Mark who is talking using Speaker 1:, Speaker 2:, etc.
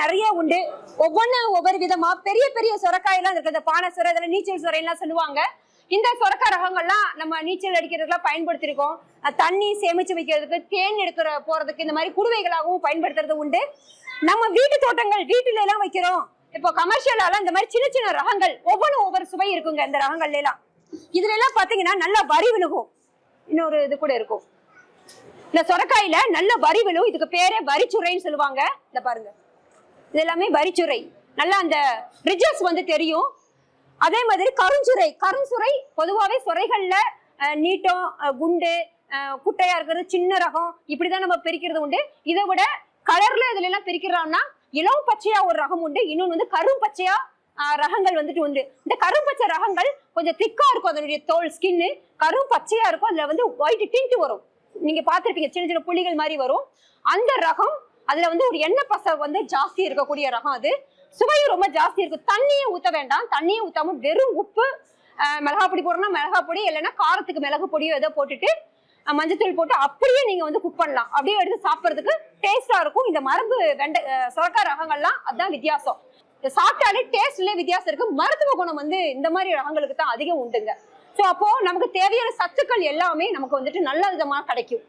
Speaker 1: நிறைய உண்டு. ஒவ்வொன்னு ஒவ்வொரு விதமா பெரிய பெரிய சொரக்காய் எல்லாம் இருக்கு இந்த பானை சுரை இதுல நீச்சல் சுரை எல்லாம் சொல்லுவாங்க. இந்த சொரக்காய் ரகங்கள்லாம் நம்ம நீச்சல் அடிக்கிறதுக்குலாம் பயன்படுத்தியிருக்கோம் தண்ணி சேமிச்சு வைக்கிறதுக்கு தேன் எடுக்கிற போறதுக்கு இந்த மாதிரி குடுவைகளாகவும் பயன்படுத்துறது உண்டு. நம்ம வீட்டு தோட்டங்கள் வீட்டுல எல்லாம் வைக்கிறோம். இப்போ கமர்ஷியலால இந்த மாதிரி சின்ன சின்ன ரகங்கள் ஒவ்வொன்றும் ஒவ்வொரு சுவை இருக்குங்க இந்த ரகங்கள்ல எல்லாம் இதுல எல்லாம் பாத்தீங்கன்னா நல்லா வரி விழுகும். இன்னொரு இது கூட இருக்கும். இந்த சொரக்காயில நல்ல வரி விழும். இதுக்கு பேரே வரிச்சுரைன்னு சொல்லுவாங்க. இந்த பாருங்க. இது எல்லாமே வரிச்சுரை நல்லா அந்த ரிஜஸ் வந்து தெரியும். அதே மாதிரி கருஞ்சுரை கருஞ்சுரை பொதுவாகவே சுரைகளில் நீட்டம் குண்டு குட்டையா இருக்கிறது சின்ன ரகம் இப்படிதான் நம்ம பிரிக்கிறது உண்டு. இதை விட கலர்ல இதுல எல்லாம் பிரிக்கிறோம்னா இளம் பச்சையா ஒரு ரகம் உண்டு. இன்னொன்று வந்து கரும் பச்சையா ரகங்கள் வந்துட்டு உண்டு. இந்த கரும் பச்சை ரகங்கள் கொஞ்சம் திக்கா இருக்கும். அதனுடைய தோல் ஸ்கின்னு கரும் பச்சையா இருக்கும். அதுல வந்து ஒயிட் டிண்ட் வரும். நீங்க பார்த்திருப்பீங்க சின்ன சின்ன புள்ளிகள் மாதிரி வரும். அந்த ரகம் அதுல வந்து ஒரு எண்ணெய் பசை வந்து ஜாஸ்தி இருக்கக்கூடிய ரகம் அது. சுவையும் ரொம்ப ஜாஸ்தி இருக்கும் தண்ணியை ஊத்த வேண்டாம். தண்ணியை ஊத்தாம வெறும் உப்பு மிளகா பொடி போடணும்னா மிளகா பொடி இல்லைன்னா காரத்துக்கு மிளகு பொடியோ ஏதோ போட்டுட்டு மஞ்சத்தூள் போட்டு அப்படியே நீங்க வந்து குக் பண்ணலாம். அப்படியே எடுத்து சாப்பிட்றதுக்கு டேஸ்டா இருக்கும். இந்த மருந்து வெண்டை சுரக்கா ரகங்கள்லாம் அதுதான் வித்தியாசம். சாப்பிட்டாலே டேஸ்ட்லயே வித்தியாசம் இருக்கு. மருத்துவ குணம் வந்து இந்த மாதிரி ரகங்களுக்கு தான் அதிகம் உண்டுங்க. ஸோ அப்போ நமக்கு தேவையான சத்துக்கள் எல்லாமே நமக்கு வந்துட்டு நல்ல விதமாக கிடைக்கும்.